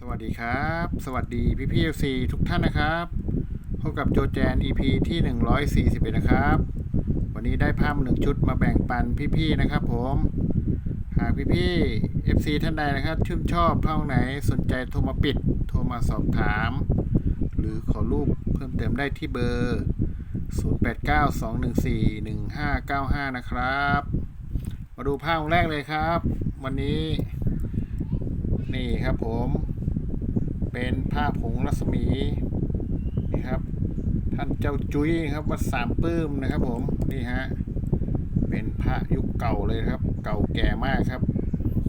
สวัสดีครับ สวัสดีพี่พี่เอซีทุกท่านนะครับพบกับโจแจน EP ที่ 141 นะครับ วันนี้ได้ภาพหนึ่งชุดมาแบ่งปันพี่ๆนะครับ ผมหากพี่ๆ FC ท่านใดนะครับ ชื่นชอบภาพไหนสนใจโทรมาปิด โทรมาสอบถาม หรือขอรูปเพิ่มเติมได้ที่เบอร์ 0892141595 นะครับ มาดูภาพแรกเลยครับ วันนี้นี่ครับผม เป็นผ้าผงรัศมีนี่ครับ ท่านเจ้าจุ้ยครับวัดสามปื้มนะครับ ผมนี่ฮะเป็นพระยุคเก่าเลยครับ เก่าแก่มากครับ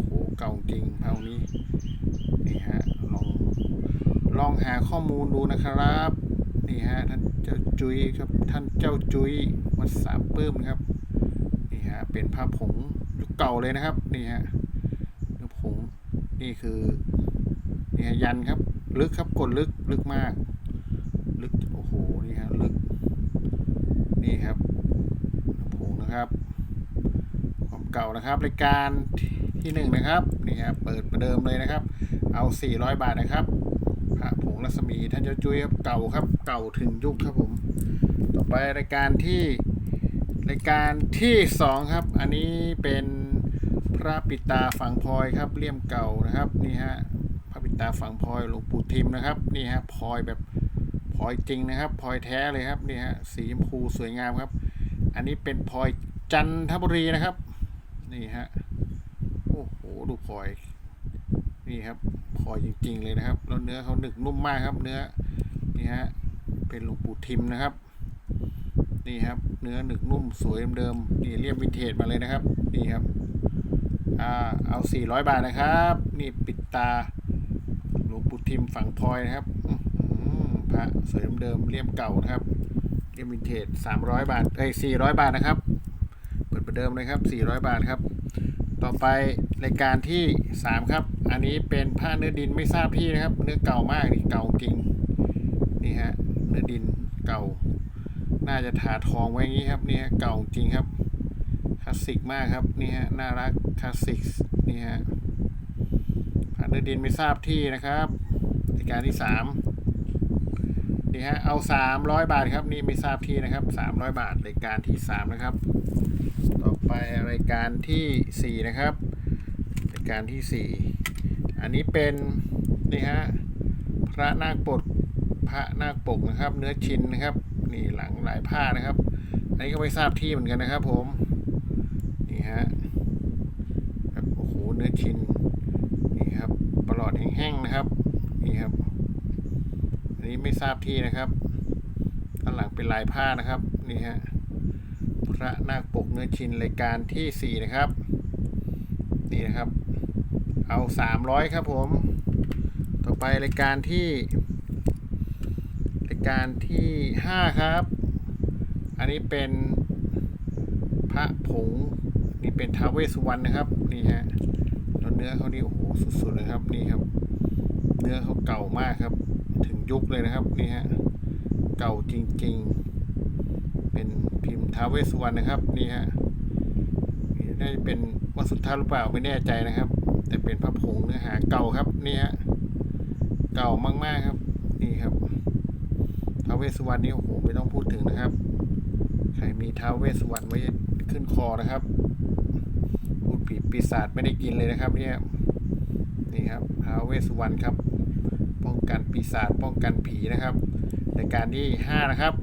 โหเก่าจริงพระองค์นี้นี่ฮะลองลองหาข้อมูลดูนะครับนี่ฮะท่านเจ้าจุ้ยครับท่านเจ้าจุ้ยวัดสามปื้มครับนี่ฮะเป็นผ้าผงยุคเก่าเลยนะครับนี่ฮะเนื้อผงนี่คือนี่ฮะยันครับ ลึกครับกดลึกลึกมาก ลึกโอ้โหนี่ฮะลึก นี่ครับผงนะครับความเก่านะครับรายการที่หนึ่งนะครับนี่ฮะเปิดประเดิมเลยนะครับ เอา 400 บาทนะครับพระผงรัศมีท่านเจ้าจุ้ยครับเก่าครับ เก่าถึงยุคครับผม ต่อไปรายการที่รายการที่สองครับ อันนี้เป็นพระปิตาฝังพลอยครับเลี่ยมเก่านะครับนี่ฮะ ตาฝังพลอยหลวงปู่ทิมนะครับนี่ฮะพลอยแบบพลอยจริงนะครับพลอยแท้เลยครับนี่ฮะสีชมพูสวยงามครับ อันนี้เป็นพลอยจันทบุรีนะครับ นี่ฮะโอ้โหดูพลอยนี่ครับพลอยจริง ๆ เลยนะครับแล้วเนื้อเขาหนึกนุ่มมากครับ เนื้อนี่ฮะเป็นหลวงปู่ทิมนะครับนี่ครับ เนื้อหนึกนุ่มสวยเดิมๆนี่เรียบวินเทจมาเลยนะครับนี่ครับอ่าเอา400 บาทนะครับ นี่ปิดตา ทิมฝั่งพลอยนะครับพระสวยเดิมเลี่ยมเก่านะครับเลี่ยมวินเทจ300บาทเอ้ย400บาทนะครับเปิดประเดิมเลยครับ400บาทครับ ต่อไปรายการที่3ครับ อันนี้เป็นผ้าเนื้อดินไม่ทราบที่นะครับ เนื้อเก่ามากนี่เก่าจริงนี่ฮะเนื้อดินเก่า น่าจะถาทองไว้อย่างนี้ครับนี่ฮะเก่าจริงครับคลาสสิกมากครับนี่ฮะน่ารักคลาสสิกนี่ฮะผ่าเนื้อดินไม่ทราบที่นะครับ การที่สามนี่ฮะเอาสามร้อยบาทครับนี่ไม่ทราบที่นะครับสามร้อยบาทรายการที่สามนะครับ ต่อไปรายการที่สี่นะครับรายการที่สี่อันนี้เป็นนี่ฮะพระนาคปกพระนาคปกนะครับ เนื้อชินนะครับนี่หลังลายผ้านะครับ อันนี้ก็ไม่ทราบที่เหมือนกันนะครับ ผมนี่ฮะโอ้โหเนื้อชิ้นนี่ครับปลอดแห้งๆนะครับ นี่ครับ อันนี้ไม่ทราบที่นะครับด้านหลังเป็นลายผ้านะครับ นี่ฮะ พระนาคปกเนื้อชินรายการที่สี่นะครับ นี่นะครับ เอาสามร้อยครับผม ต่อไปรายการที่รายการที่ห้าครับ อันนี้เป็นพระผง นี่เป็นท้าวเวสสุวรรณนะครับ นี่ฮะแล้วเนื้อเขานี่โอ้โหสุดๆเลยครับ นี่ครับ นื้อเขาเก่ามากครับ ถึงยุคเลยนะครับนี่ฮะเก่าจริงๆ เป็นพิมพ์ท้าเวสวรรณนะครับนี่ฮะน่าจะเป็นวัดสุท้าหรือเปล่าไม่แน่ใจนะครับ แต่เป็นพระผงเนื้อหาเก่าครับนี่ฮะเก่ามากๆครับนี่ครับท้าเวสวรรณนี่โอ้โหไม่ต้องพูดถึงนะครับ ใครมีท้าเวสวรรณไว้ขึ้นคอนะครับพูดผิดปีศาจไม่ได้กินเลยนะครับเนี่ยนี่ครับท้าเวสวรรณครับ กันปีศาจป้องกันผีนะครับรายการที่ห้านะครับ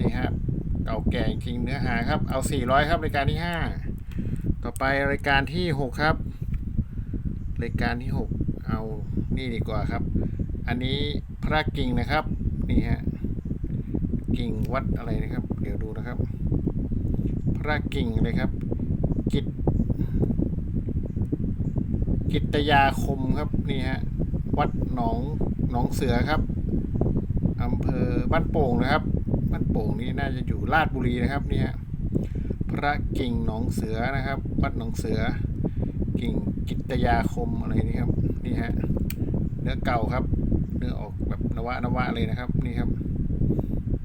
นี่ฮะเก่าแก่จริงเนื้อหาครับ เอาสี่ร้อยครับรายการที่ห้าต่อไปรายการที่หกครับรายการที่หกเอานี่ดีกว่าครับ อันนี้พระกิ่งนะครับนี่ฮะกิ่งวัดอะไรนะครับ เดี๋ยวดูนะครับ พระกิ่งเลยครับ กิตกิตยาคมครับนี่ฮะวัดหนอง หนองเสือครับอำเภอบ้านโป่งนะครับ บ้านโป่งนี่น่าจะอยู่ราชบุรีนะครับนี่ฮะพระกิ่งหนองเสือนะครับ วัดหนองเสือ กิ่งกิตยาคมอะไรนี่ครับนี่ฮะเนื้อเก่าครับ เนื้อออกแบบนวะนวะเลยนะครับนี่ครับ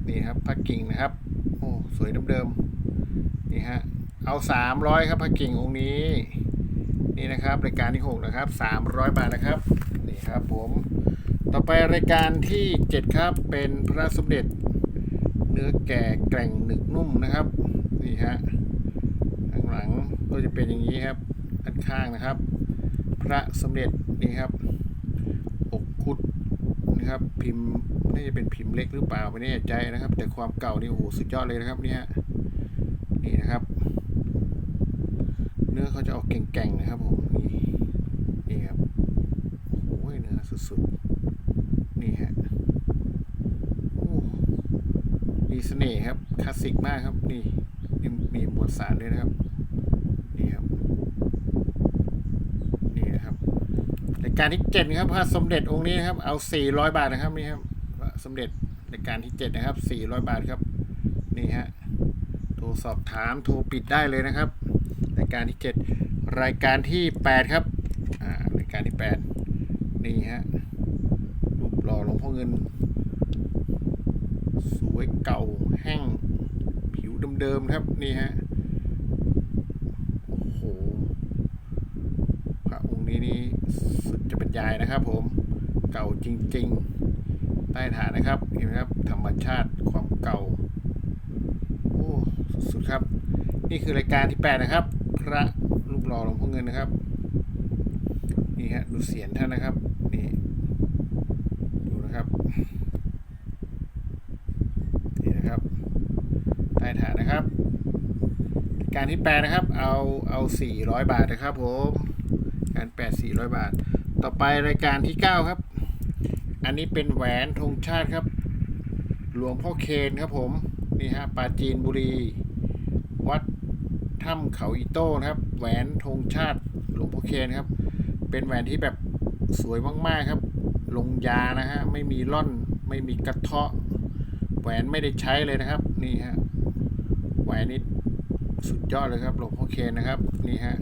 นี่ครับพระกิ่งนะครับโอ้สวยเดิมๆนี่ฮะเอาสามร้อยครับพระกิ่งองค์นี้นี่นะครับรายการที่หกนะครับสามร้อยบาทนะครับนี่ครับผม ต่อไปรายการที่เจ็ดครับ เป็นพระสมเด็จ เนื้อแก่แกร่งหนึกนุ่มนะครับ นี่ฮะข้างหลังก็จะเป็นอย่างนี้ครับด้านข้างนะครับ พระสมเด็จนี่ครับอกคุดนะครับพิมพ์น่าจะเป็นพิมพ์เล็กหรือเปล่าไม่แน่ใจนะครับ แต่ความเก่านี่โอ้โหสุดยอดเลยนะครับเนี่ยนี่นะครับ เนื้อเขาจะออกแก่งๆนะครับผมนี่นี่ครับโอ้ยเนื้อสุดๆนี่ฮะโอ้มีเส น่ห์ครับคลาสสิกมากครับนี่นี่มีมวลสารด้วยนะครับนี่ครับนี่นะครับรายการที่เจ็ดครับพระสมเด็จองค์นี้นะครับ เอาสี่ร้อยบาทนะครับนี่ครับพระสมเด็จรายการที่เจ็ดนะครับสี่ร้อยบาทครับนี่ฮะโทรสอบถามโทรปิดได้เลยนะครับรายการที่เจ็ดรายการที่แปดครับอ่ารายการที่แปดนี่ฮะรูปหล่อหลวงพ่อเงิน วยเก่าแห้ง ผิวเดิมๆครับนี่ฮะโอ้โหพระองค์นี้นี่สุดจะบรรยายนะครับผมเก่าจริง ๆ ใต้ฐานนะครับเห็นไหมครับ ธรรมชาติความเก่าโอ้สุดครับ นี่คือรายการที่ 8 นะครับ พระรูปหล่อหลวงพ่อเงินนะครับนี่ฮะดูเสียงท่านนะครับ นี่ ดูนะครับ นี่นะครับ ใต้ฐานนะครับ ราย การที่8นะครับ เอาเอา400 บาทนะครับผม การแปดสี่ร้อยบาท ต่อไปรายการที่เก้าครับ อันนี้เป็นแหวนธงชาติครับ หลวงพ่อเคนครับผม นี่ฮะปาจีนบุรี วัดถ้ำเขาอีโต้นะครับ แหวนธงชาติหลวงพ่อเคนครับ เป็นแหวนที่แบบสวยมากๆครับ ลงยานะฮะ ไม่มีร่อน ไม่มีกระเทาะ แหวนไม่ได้ใช้เลยนะครับ นี่ฮะ แหวนนี้ สุดยอดเลยครับหลวงพ่อเคนนะครับนี่ฮะ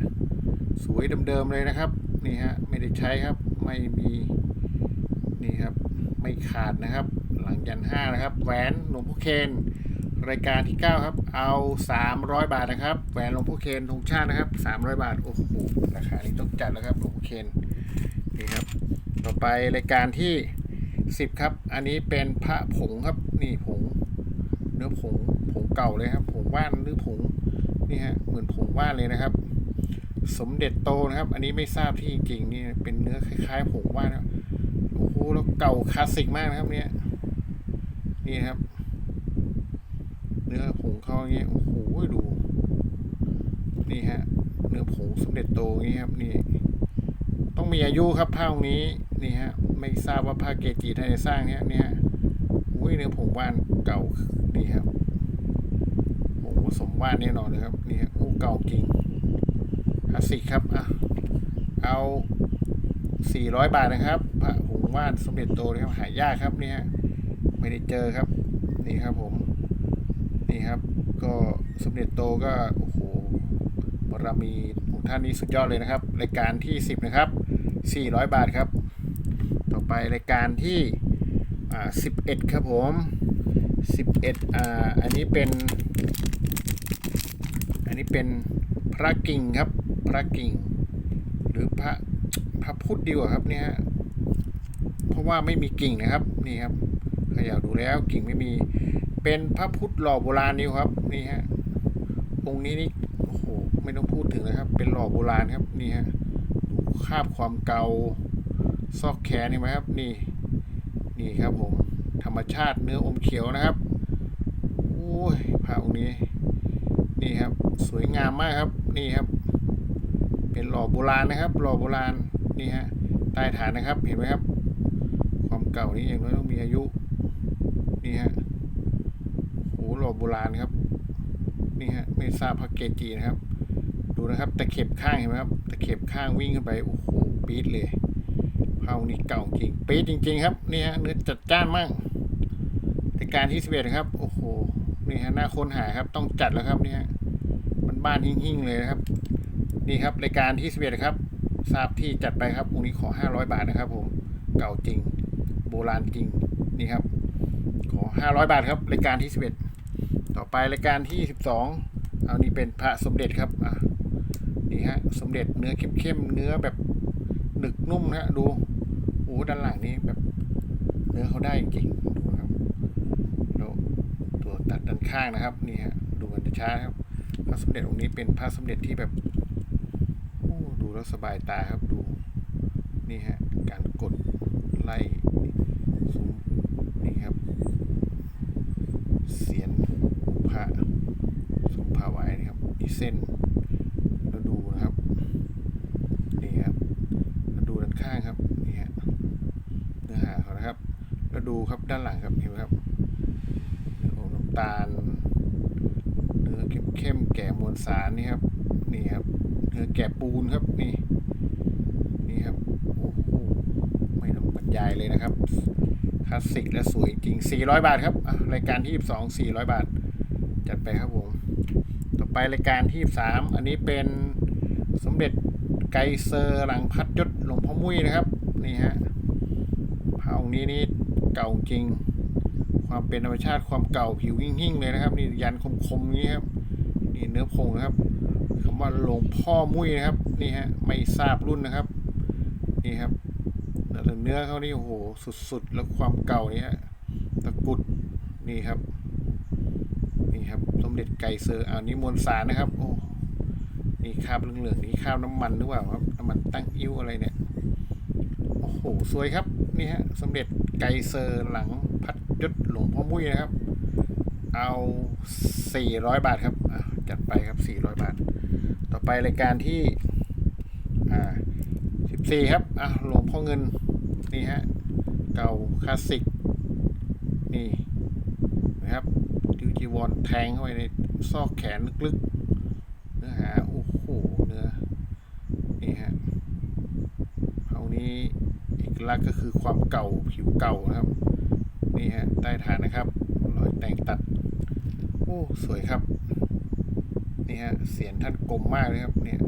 สวยเดิมๆเลยนะครับนี่ฮะไม่ได้ใช้ครับไม่มีนี่ครับไม่ขาดนะครับ หลังยันห้านะครับ แหวนหลวงพ่อเคนรายการที่เก้าครับ เอาสามร้อยบาทนะครับ แหวนหลวงพ่อเคนธงชาตินะครับสามร้อยบาท โอ้โห ราคานี้ต้องจัดแล้วครับหลวงพ่อเคน นี่ครับ ต่อไปรายการที่สิบครับ อันนี้เป็นพระผงครับ นี่ผง เนื้อผง ผงเก่าเลยครับ ผงว่านหรือผง นี่ฮะเหมือนผงว่านเลยนะครับ สมเด็จโตนะครับ อันนี้ไม่ทราบที่จริงๆนี่เป็นเนื้อคล้ายๆผงว่านนะโอ้โหแล้วเก่าคลาสสิกมากนะครับเนี่ยนี่ครับ เนื้อผงเขาอย่างเงี้ยโอ้โหดูนี่ฮะเนื้อผงสมเด็จโตอย่างงี้ครับนี่ต้องมีอายุครับผ้าองนี้นี่ฮะไม่ทราบว่าผ้าเกจิท่านสร้างเนี่ยเนี่ยอุ้ยเนื้อผงว่านเก่านี่ครับโอ้โหสม ว่าแน่นอนเลยครับนี่ฮะโอ้เก่าจริงคลาสสิกครับอะเอา400บาทนะครับพระหงว่านสมเด็จโตนะครับหายากครับนี่ฮะไม่ได้เจอครับ นี่ครับผม นี่ครับ ก็สมเด็จโตก็โอ้โหบารมีของท่านนี้สุดยอดเลยนะครับ รายการที่10นะครับ400บาทครับ ต่อไปรายการที่อ่า11ครับผม11อ่าอันนี้เป็น นี้เป็นพระกิ่งครับ พระกิ่ง หรือพระพระพุทธดีกว่าครับเนี่ยเพราะว่าไม่มีกิ่งนะครับนี่ครับขย่าดูแล้วกิ่งไม่มี เป็นพระพุทธหล่อโบราณนี่ครับนี่ฮะองค์นี้นี่โอ้โหไม่ต้องพูดถึงเลยครับ เป็นหล่อโบราณครับนี่ฮะดูคาบความเก่าซอกแขนเห็นไหมครับ นี่ นี่ครับผมธรรมชาติเนื้ออมเขียวนะครับโอ้ยพระองค์นี้ นี่ครับสวยงามมากครับนี่ครับ เป็นหล่อโบราณนะครับ หล่อโบราณนี่ฮะใต้ฐานนะครับเห็นไหมครับ ความเก่านี้อย่างน้อยต้องมีอายุนี่ฮะโหหล่อโบราณครับนี่ฮะไม่ทราบพระเกจีนะครับ ดูนะครับตะเข็บข้างเห็นไหมครับตะเข็บข้างวิ่งขึ้นไปโอ้โหปี๊ดเลยพระองค์นี้เก่าจริงปี๊ดจริง ๆ ครับนี่ฮะเนื้อจัดจ้านมากรายการที่สิบเอ็ดครับโอ้โนี่ฮะน่าค้นหาครับต้องจัดแล้วครับนี่ฮะมันบ้านหิ่งๆเลยนะครับ นี่ครับรายการที่สิบเอ็ดครับทราบที่จัดไปครับองค์นี้ขอห้าร้อยบาทนะครับ ผมเก่าจริง โบราณจริงนี่ครับ ขอห้าร้อยบาทครับรายการที่สิบเอ็ดต่อไปรายการที่สิบสองเอานี่เป็นพระสมเด็จครับอะนี่ฮะสมเด็จเนื้อเข้มๆเนื้อแบบหนึกนุ่มนะฮะดูโอ้ด้านหลังนี้แบบเนื้อเขาได้จริงๆดูนะครับแล้ว ตัดด้านข้างนะครับนี่ฮะดูกันช้าครับพระสมเด็จองค์นี้เป็นพระสมเด็จที่แบบดูแล้วสบายตาครับดูนี่ฮะการกดไล่ซูมนี่ครับ เสียนพระสมภาไว้นะครับมีเส้นแล้วดูนะครับ นี่ครับแล้วดูด้านข้างครับนี่ฮะเนื้อหาเขานะครับ แล้วดูครับด้านหลังครับเห็นไหมครับเนื้อของน้ำ ตาล เนื้อเข้มๆแก่มวลสารนี่ครับ นี่ครับ เนื้อแก่ปูนครับนี่ นี่ครับ โอ้โห ไม่ต้องบรรยายเลยนะครับ คลาสสิกและสวยจริง 400 บาทครับ รายการที่ 22 400 บาท จัดไปครับผม ต่อไปรายการที่3อันนี้เป็นสมเด็จไกเซอร์หลังพัดยศหลวงพ่อมุ้ยนะครับ นี่ฮะพระองค์นี้นี่เก่าจริง ความเป็นธรรมชาติความเก่าผิวหิ่งๆเลยนะครับ นี่ยันคมๆนี้ครับนี่เนื้อผงนะครับคำว่าหลวงพ่อมุ้ยนะครับนี่ฮะไม่ทราบรุ่นนะครับนี่ครับแล้วเนื้อเขานี่โอ้โหสุดๆ แล้วความเก่านี่ฮะตะกุดนี่ครับนี่ครับสมเด็จไก่เซอร์อ่านี่มวลสารนะครับโอ้นี่คราบเหลืองๆนี่คราบน้ำมันหรือเปล่าครับน้ำมันตั้งอิ้วอะไรเนี่ยโอ้โหสวยครับนี่ฮะสมเด็จไก่เซอร์หลัง ยศหลวงพ่อมุ้ยนะครับ เอา400บาทครับจัดไปครับ400บาท ต่อไปรายการที่อ่า14ครับอะหลวงพ่อเงินนี่ฮะเก่าคลาสสิกนี่นะครับดิวจีวอนแทงเข้าไปในซอกแขนลึกๆเนื้อหาโอ้โหเนื้อนี่ฮะเอานี้เอกลักษณ์ก็คือความเก่าผิวเก่านะครับ นี่ฮะใต้ฐานนะครับรอยแต่งตัด โอ้สวยครับ นี่ฮะเสียงท่านกลมมากเลยครับเนี่ย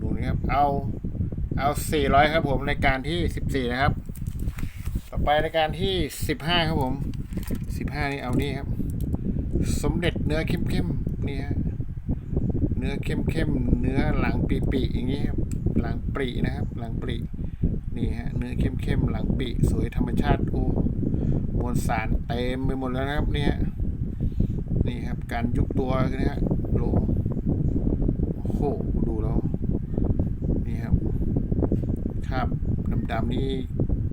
ดูนี่ครับเอาเอา400ครับผมรายการที่14นะครับ ต่อไปรายการที่15ครับผม15นี่เอานี่ครับ สมเด็จเนื้อเข้มๆนี่ฮะเนื้อเข้มๆเนื้อหลังปีๆอย่างนี้ครับหลังปรีนะครับ หลังปรีนี่ฮะเนื้อเข้มๆหลังปีสวยธรรมชาติโอ้ มวลสารเต็มไปหมดแล้วนะครับเนี่ยนี่ครับการยุบตัวนะฮะโลโอ้โหดูแล้วนี่ครับคราบดำๆนี่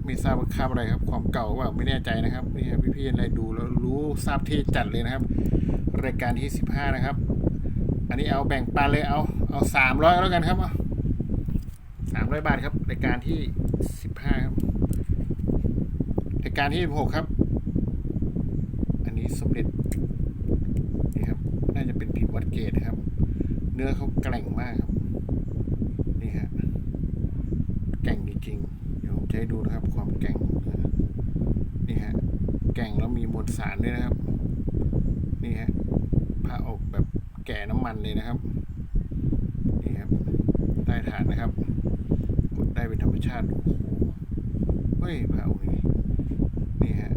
ไม่ทราบว่าคราบอะไรครับ ความเก่าว่าไม่แน่ใจนะครับนี่ครับพี่ๆอะไรดูแล้วรู้ทราบที่จัดเลยนะครับ รายการที่สิบห้านะครับ อันนี้เอาแบ่งปันเลยเอาเอาสามร้อยแล้วกันครับสามร้อยบาทครับรายการที่สิบห้าครับรา ยการที่หกครับ อันนี้สมเด็จนี่ครับ น่าจะเป็นพิมพ์วัดเกตนะครับ เนื้อเขาแกร่งมากครับ นี่ฮะแกร่งจริงๆเดี๋ยวผมจะให้ดูนะครับ ความแกร่งนี่ฮะแกร่งแล้วมีมวลสารด้วยนะครับ นี่ฮะผ้าออกแบบแก่น้ำมันเลยนะครับนี่ครับใต้ฐานนะครับ กดได้เป็นธรรมชาติโอ้โหเฮ้ยผ้าองค์นี้ นี่ฮะ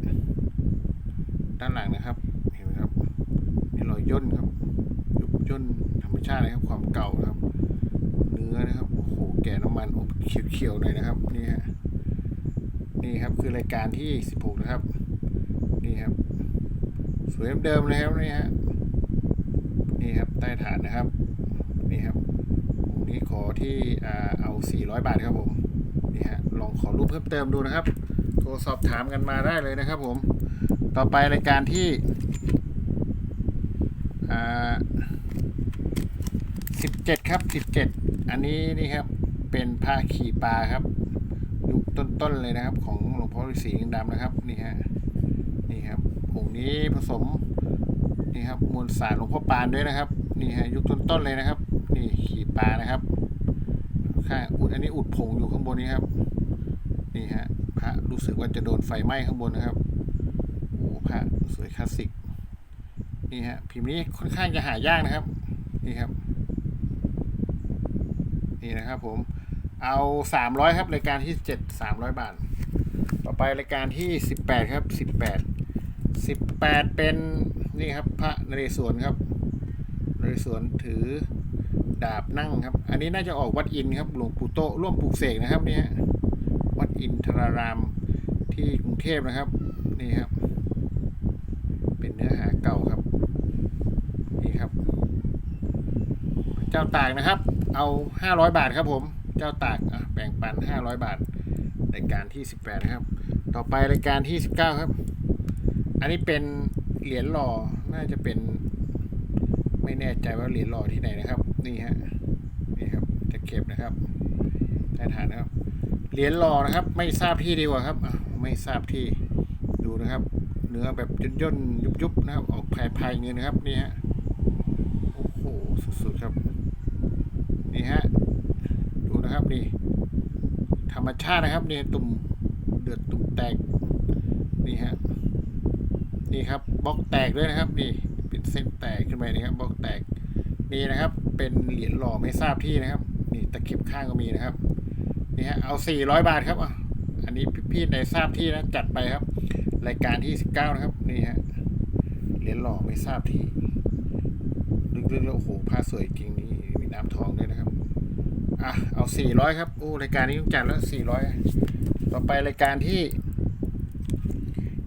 ด้านหลังนะครับ เห็นไหมครับนี่รอยย่นครับยุบย่นธรรมชาตินะครับ ความเก่านะครับ เนื้อนะครับ โอ้โห แก่น้ำมันอบเขียวๆหน่อยนะครับ นี่ฮะ นี่ค รายการที่ 16 นะครับ นี่ครับ สวยเดิมๆเลยครับนี่ฮะนี่ครับใต้ฐานนะครับ นี่ครับองนี้ขอที่อ่าเอา 400 บาทครับผมนี่ฮะลองขอรูปเพิ่มเติมดูนะครับโทรสอบถามกันมาได้เลยนะครับผมต่อไปรายการที่อ่า17ครับ17อันนี้นี่ครับเป็นพระขี่ปลาครับยุคต้นๆเลยนะครับของหลว พ่อฤาษีดำนะครับนี่ฮะนี่ครับองค์นี้ผสมนี่ครับมวลสารหลวงพ่อปานด้วยนะครับนี่ฮะยุคต้นๆเลยนะครับ นี่ขี่ปลานะครับข้างอุดอันนี้อุดผงอยู่ข้างบนนี้ครับนี่ฮะพระรู้สึกว่าจะโดนไฟไหม้ข้างบนนะครับโอ้พระสวยคลาสสิกนี่ฮะพิมพ์นี้ค่อนข้างจะหายากนะครับนี่ครับนี่นะครับผมเอาสามร้อยครับรายการที่เจ็ดสามร้อยบาท ไปรายการที่สิบแปดครับสิบแปดสิบแปดเป็นนี่ครับพระนเรศวรครับนเรศวรถือดาบนั่งครับ อันนี้น่าจะออกวัดอินครับหลวงปู่โตร่วมปลูกเสกนะครับเนี่ยวัดอินทรารามที่กรุงเทพนะครับนี่ครับ เป็นเนื้อหาเก่าครับนี่ครับ เจ้าตากนะครับ เอาห้าร้อยบาทครับผมเจ้าตากอะแบ่งปันห้าร้อยบาทรายการที่สิบแปดนะครับ ต่อไปรายการที่สิบเก้าครับ อันนี้เป็นเหรียญหล่อ น่าจะเป็น ไม่แน่ใจว่าเหรียญหล่อที่ไหนนะครับ นี่ฮะ นี่ครับ จะเก็บนะครับใต้ฐานนะครับ เหรียญหล่อนะครับ ไม่ทราบที่ดีกว่าครับ ไม่ทราบที่ ดูนะครับ เนื้อแบบย่นย่นยุบยุบนะครับ ออกภายภายเงินนะครับ นี่ฮะ โอ้โห สุดๆครับ นี่ฮะ ดูนะครับนี่ ธรรมชาตินะครับนี่ตุ่ม เดือดตุ่มแตกนี่ฮะนี่ครับบล็อกแตกด้วยนะครับนี่เป็นเส้นแตกขึ้นไปนะครับบล็อกแตกนี่นะครับ เป็นเหรียญหล่อไม่ทราบที่นะครับ นี่ตะเข็บข้างก็มีนะครับนี่ฮะเอาสี่ร้อยบาทครับอะอันนี้พี่ๆในทราบที่นะจัดไปครับ รายการที่สิบเก้านะครับนี่ฮะเหรียญหล่อไม่ทราบที่ลึกๆแล้วโอ้โหผ้าสวยจริงนี่มีน้ำทองด้วยนะครับอะเอาสี่ร้อยครับโอ้รายการนี้ต้องจัดแล้วสี่ร้อย ต่อไปรายการที่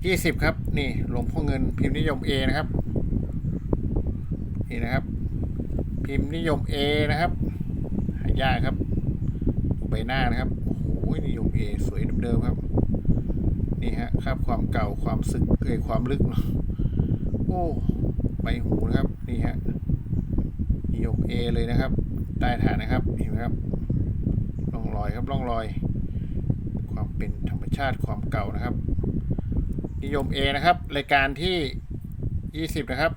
ยี่สิบครับ นี่หลวงพ่อเงินพิมพ์นิยม A นะครับ นี่นะครับ พิมพ์นิยม A นะครับ หายากครับดูใบหน้านะครับ โอ้โหนิยม A สวยเดิมๆครับ นี่ฮะคราบความเก่าความสึกเอยความลึกเนาะโอ้ใบหูนะครับ นี่ฮะนิยม A เลยนะครับใต้ฐานนะครับเห็นไหมครับร่องรอยครับร่องรอย เป็นธรรมชาติความเก่านะครับ นิยม A นะครับ รายการที่ 20 นะครับ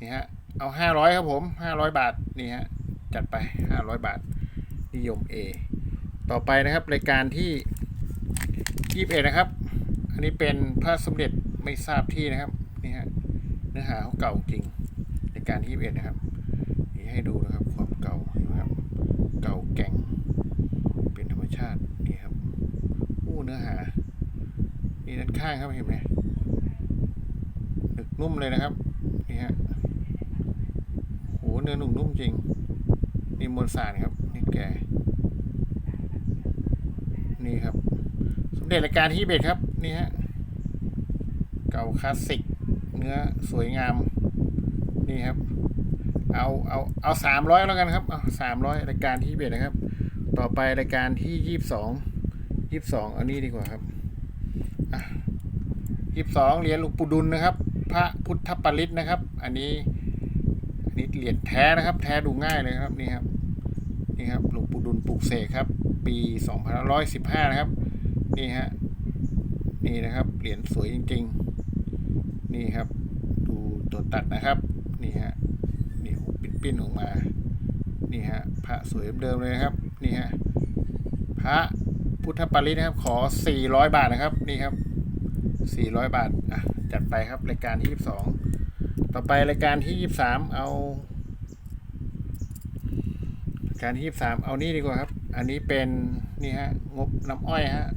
นี่ฮะ เอา 500 ครับผม 500 บาท นี่ฮะ จัดไป 500 บาท นิยม A ต่อไปนะครับ รายการที่ 21 นะครับ อันนี้เป็นพระสมเด็จไม่ทราบที่นะครับ นี่ฮะ เนื้อหาเขาเก่าจริง รายการที่21 นะครับ นี่ให้ดูนะครับความเก่านไหมครับ เก่าแก่งเป็นธรรมชาตินี่ เนื้อหานี่ด้านข้างครับเห็นไหมหนึกนุ่มเลยนะครับนี่ฮะโหเนื้อหนุ่มนุ่มจริงนี่มวลสารครับนี่แกนี่ครับ สมเด็จรายการที่เบ็ดครับนี่ฮะเก่าคลาสสิกเนื้อสวยงามนี่ครับ เอาเอาเอาสามร้อยแล้วกันครับเอาสามร้อยรายการที่เบ็ดนะครับ ต่อไปรายการที่ยี่สิบสอง ยี่สิบสองอานี่ดีกว่าครับยี่สิบสองเหรียญหลวงปู่ดุลนะครับ พระพุทธปริตนะครับ อันนี้อันนี้เหรียญแท้นะครับ แท้ดูง่ายเลยครับนี่ครับนี่ครับหลวงปู่ดุลปลูกเสกครับ ปีสองพันร้อยสิบห้านะครับ นี่ฮะนี่นะครับเหรียญสวยจริง ๆ นี่ครับ ดูตัวตัดนะครับ นี่ฮะนี่หูปิ้นออกมา นี่ฮะพระสวยเดิมเลยครับ นี่ฮะพระ พุทธปริตนะครับ ขอ 400 บาทนะครับ นี่ครับ 400 บาท อะ จัดไปครับ รายการที่ 22 ต่อไปรายการที่ 23 เอา รายการที่ 23 เอานี่ดีกว่าครับ อันนี้เป็นนี่ฮะ งบน้ำอ้อยฮะ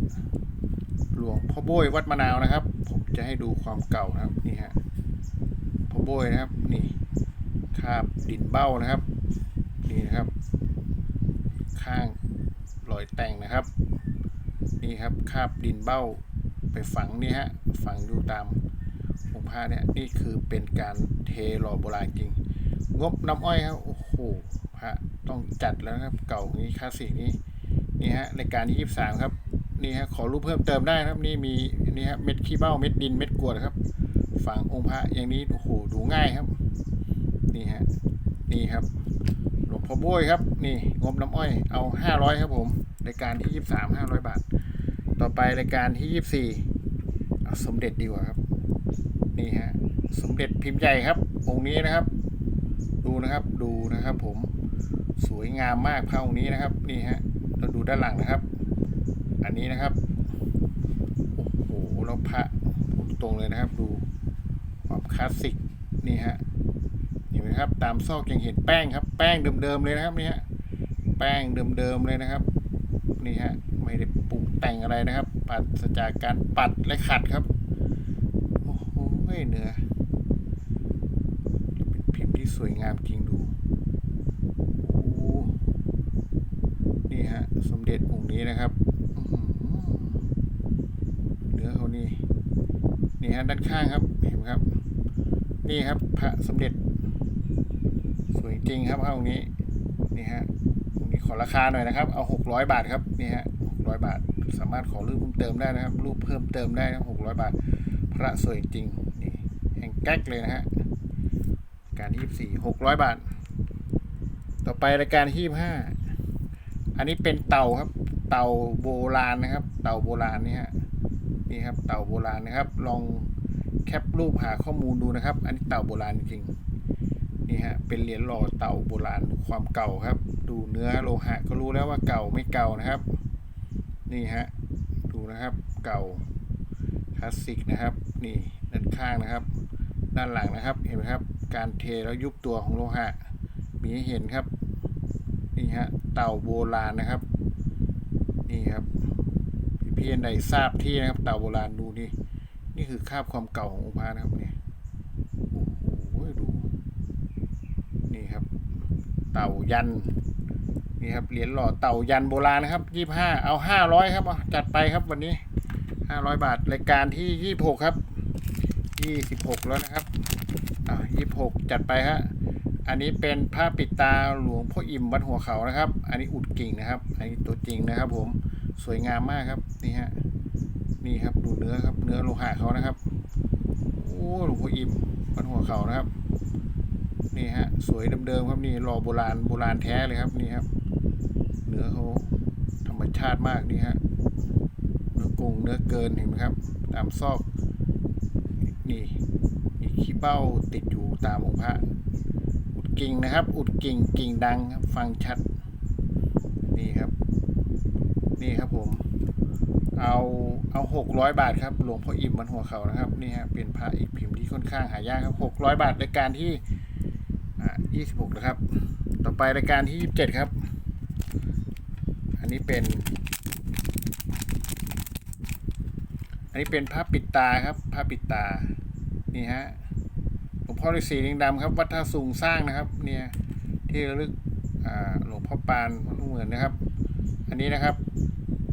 หลวงพ่อโบยวัดมะนาวนะครับ ผมจะให้ดูความเก่านะครับ นี่ฮะ พ่อโบยนะครับ นี่คาบดินเบ้านะครับ นี่นะครับ ข้าง รอยแต่งนะครับ นี่ครับคาบดินเบ้าไปฝังนี่ฮะฝังอยู่ตามองค์พระเนี่ยนี่คือเป็นการเทหล่อโบราณจริง งบน้ำอ้อยครับโอ้โหพระต้องจัดแล้วครับ เก่านี้คลาสสิกนี้นี่ฮะรายการที่ยี่สามครับนี่ฮะขอรูปเพิ่มเติมได้ครับนี่มีนี่ฮะเม็ดขี้เบ้าเม็ดดินเม็ดกวดครับฝังองค์พระอย่างนี้โอ้โหดูง่ายครับ นี่ฮะนี่ครับ หลวงพ่อโบ้ยครับ นี่งบน้ำอ้อยเอาห้าร้อยครับผมรายการที่ยี่สามห้าร้อยบาท ต่อไปรายการที่ยี่สี่เอาสมเด็จดีกว่าครับ นี่ฮะสมเด็จพิมพ์ใหญ่ครับ องค์นี้นะครับ ดูนะครับดูนะครับ ผมสวยงามมากพระองค์นี้นะครับนี่ฮะเราดูด้านหลังนะครับ อันนี้นะครับโอ้โหแล้วพระตรงเลยนะครับ ดูความคลาสสิกนี่ฮะ ไหมครับ ตามซอกยังเห็นแป้งครับ แป้งเดิมๆเลยนะครับนี่ฮะแป้งเดิมๆเลยนะครับนี่ฮะไม่ได้ปรุงแต่งอะไรนะครับ ปัดสจากการปัดและขัดครับโอ้โหเนื้อเป็นพิมพ์ที่สวยงามจริงดูโอ้นี่ฮะสมเด็จองค์นี้นะครับอื้อหือนี่นี่ฮะด้านข้างครับเห็นครับ นี่ครับพระสมเด็จ ริงครับพระองนี้นี่ฮะองนี้ขอราคาหน่อยนะครับ เอาหกร้อยบาทครับนี่ฮะหกร้อยบาท สามารถขอรูปเพิ่มเติมได้นะครับ รูปเพิ่มเติมได้นะหกร้อยบาท พระสวยจริงนี่แห่งแก๊กเลยนะฮะการที่สี่หกร้อยบาท ต่อไปรายการที่ห้าอันนี้เป็นเต่าครับ เต่าโบราณนะครับ เต่าโบราณนี่ฮะนี่ครับเต่าโบราณนะครับ ลองแคปรูปหาข้อมูลดูนะครับ อันนี้เต่าโบราณจริง นี่ฮะเป็นเหรียญหล่อเต่าโบราณความเก่าครับ ดูเนื้อโลหะก็รู้แล้วว่าเก่าไม่เก่านะครับ นี่ฮะดูนะครับเก่าคลาสสิกนะครับ นี่ด้านข้างนะครับ ด้านหลังนะครับเห็นไหมครับ การเทแล้วยุบตัวของโลหะ มีให้เห็นครับ นี่ฮะเต่าโบราณนะครับ นี่ครับพี่เพียนใดทราบที่นะครับ เต่าโบราณดูนี่นี่คือคาบความเก่าขององค์พระนะครับเนี่ยโอ้โหดู นี่ครับ เต่ายันนี่ครับเหรียญหล่อเต่ายันโบราณนะครับยี่ห้าเอาห้าร้อยครับจัดไปครับวันนี้ห้าร้อยบาทรายการที่ยี่หกครับยี่สิบหกแล้วนะครับอ่ายี่หกจัดไปฮะอันนี้เป็นผ้าปิดตาหลวงพ่ออิ่มวัดหัวเขานะครับ อันนี้อุดกิ่งนะครับ อันนี้ตัวจริงนะครับ ผมสวยงามมากครับนี่ฮะนี่ครับดูเนื้อครับเนื้อโลหะเขานะครับโอ้หลวงพ่ออิ่มวัดหัวเขานะครับ นี่ฮะสวยเดิมๆครับนี่หล่อโบราณโบราณแท้เลยครับนี่ครับเนื้อเขาธรรมชาติมากนี่ฮะเนื้อกงเนื้อเกินเห็นไหมครับ ตามซอกนี่มีขี้เบ้าติดอยู่ตามองค์พระอุดกิ่งนะครับ อุดกิ่งกิ่งดังครับฟังชัดนี่ครับ นี่ครับผมเอาเอาหกร้อยบาทครับหลวงพ่ออิ่มบนหัวเขานะครับนี่ฮะเป็นพระอีกพิมพ์ที่ค่อนข้างหายากครับหกร้อยบาทรายการที่ ยี่สิบหกนะครับ ต่อไปรายการที่ยี่สิบเจ็ดครับ อันนี้เป็น อันนี้เป็นผ้าปิดตาครับผ้าปิดตา นี่ฮะหลวงพ่อฤาษีลิงดำครับวัดท่าสูงสร้างนะครับ เนี่ยที่ระลึกหลวงพ่อปานเหมือนนะครับ อันนี้นะครับ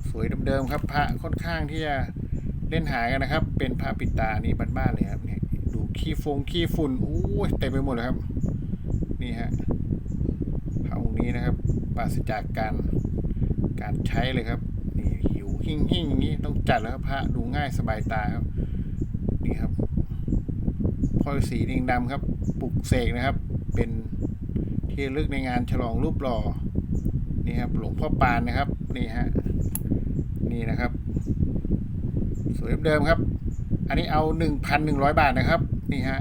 สวยเดิมๆครับ พระค่อนข้างที่จะเล่นหายกันนะครับ เป็นผ้าปิดตานี่บ้านๆเลยครับเนี่ยดูขี้ฟงขี้ฝุ่นอู้ยเต็มไปหมดเลยครับ นี่ฮะพระองค์นี้นะครับปราศจากการการใช้เลยครับนี่หิวหิ่งหิ่งอย่างนี้ต้องจัดแล้วครับพระดูง่ายสบายตาครับนี่ครับพ่อฤาษีลิงดำครับปลุกเสกนะครับ เป็นที่ลึกในงานฉลองรูปหล่อนี่ครับหลวงพ่อปานนะครับนี่ฮะนี่นะครับ สวยเดิมครับ อันนี้เอาหนึ่งพันหนึ่งร้อยบาทนะครับ นี่ฮะ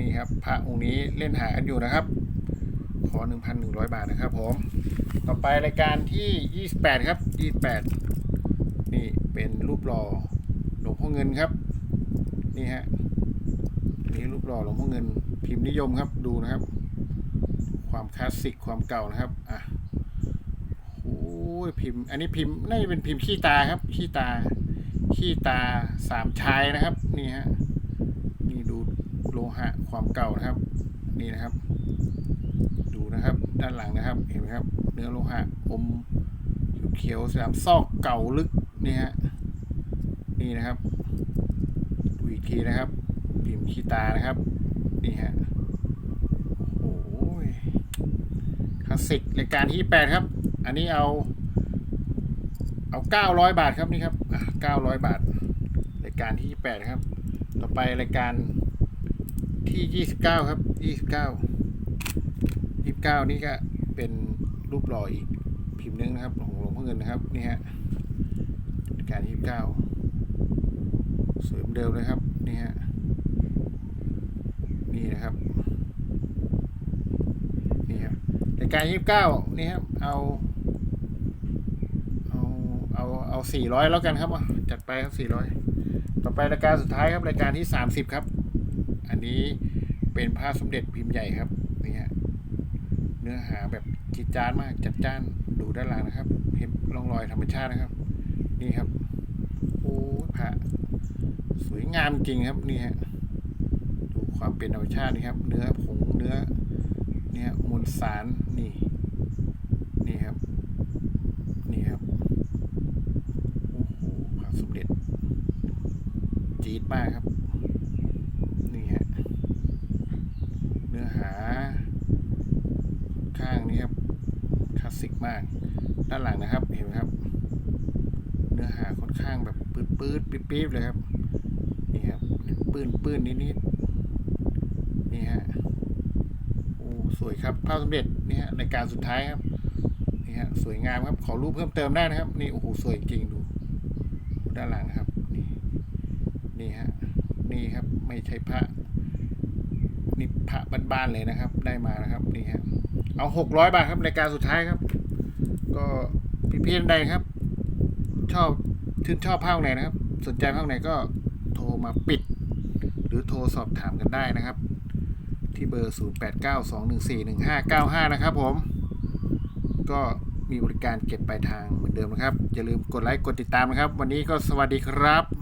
นี่ครับพระองค์นี้เล่นหากันอยู่นะครับ ขอหนึ่งพันหนึ่งร้อยบาทนะครับผม ต่อไปรายการที่ยี่สิบแปดครับยี่สิบแปดนี่เป็นรูปหล่อหลวงพ่อเงินครับ นี่ฮะนี่รูปหล่อหลวงพ่อเงิน พิมพ์นิยมครับดูนะครับ ความคลาสสิกความเก่านะครับอะโอ้ยพิมพ์ อันนี้พิมพ์น่าจะเป็นพิมพ์ขี้ตาครับขี้ตาขี้ตาสามชายนะครับ นี่ฮะนี่ดูโลหะความเก่านะครับ นี่นะครับ ดูนะครับ ด้านหลังนะครับ เห็นไหมครับ เนื้อโลหะอมเขียวสามซอกเก่าลึกนี่ฮะนี่นะครับดูอีกทีนะครับพิมพ์ขี้ตานะครับ นี่ฮะโอ้โหคลาสสิกรายการที่แปดครับ อันนี้เอา เอาเก้าร้อยบาทครับนี่ครับเก้าร้อยบาทรายการที่แปดครับ ต่อไปรายการที่ยี่สิบเก้าครับยี่สิบเก้า ยี่สิบเก้านี่ก็เป็นรูปหล่ออีกพิมพ์หนึงนะครับของหลวงพ่อเงินนะครับนี่ฮะรายการยี่สิบเก้าสวยเหมือนเดิมเลยครับนี่ฮะนี่นะครับนี่ครับรายการยี่สิบเก้านี่ครับเอาเอาเอาเอาสี่ร้อยแล้วกันครับจัดไปครับสี่ร้อยต่อไปรายการสุดท้ายครับรายการที่สามสิบครับ อันนี้เป็นผ้าสมเด็จพิมพ์ใหญ่ครับ นื้อหาแบบจิตจานมากจัดจ้านดูด้านหลังนะครับ เห็นร่องรอยธรรมชาตินะครับ นี่ครับโอ้ผ้าสวยงามจริงครับนี่ฮะดูความเป็นธรรมชาตินี่ครับ เนื้อผงเนื้อเนี่ยมวลสารนี่นี่ครับ นี่ครับโอ้โหพระสมเด็จจี๊ดมากครับ นี่ฮะ เนื้อหา ข้างนี้ครับ คลาสสิกมาก ด้านหลังนะครับ เห็นไหมครับ เนื้อหาค่อน ข้างแบบปืดปืดๆปี๊บๆเลยครับ นี่ครับปืนปืนนิดนิดๆนี่ฮะโอ้สวยครับภาพสำเร็จนี่ฮะรายการสุดท้ายครับนี่ฮะสวยงามครับขอรูปเพิ่มเติมได้นะครับ นี่โอ้โหสวยจริงดูด้านหลังนะครับนี่นี่ฮะนี่ครับไม่ใช่พระนี่พระบ้านๆเลยนะครับ ได้มานะครับนี่ฮะเอาหกร้อยบาทครับรายการสุดท้ายครับ ก็พี่เพียนใดครับ ชอบ ชื่นชอบภาคไหนนะครับ สนใจภาคไหนก็โทรมาปิด หรือโทรสอบถามกันได้นะครับ ที่เบอร์ 0892141595 นะครับผม ก็มีบริการเก็บปลายทางเหมือนเดิมนะครับ อย่าลืมกดไลค์กดติดตามนะครับ วันนี้ก็สวัสดีครับ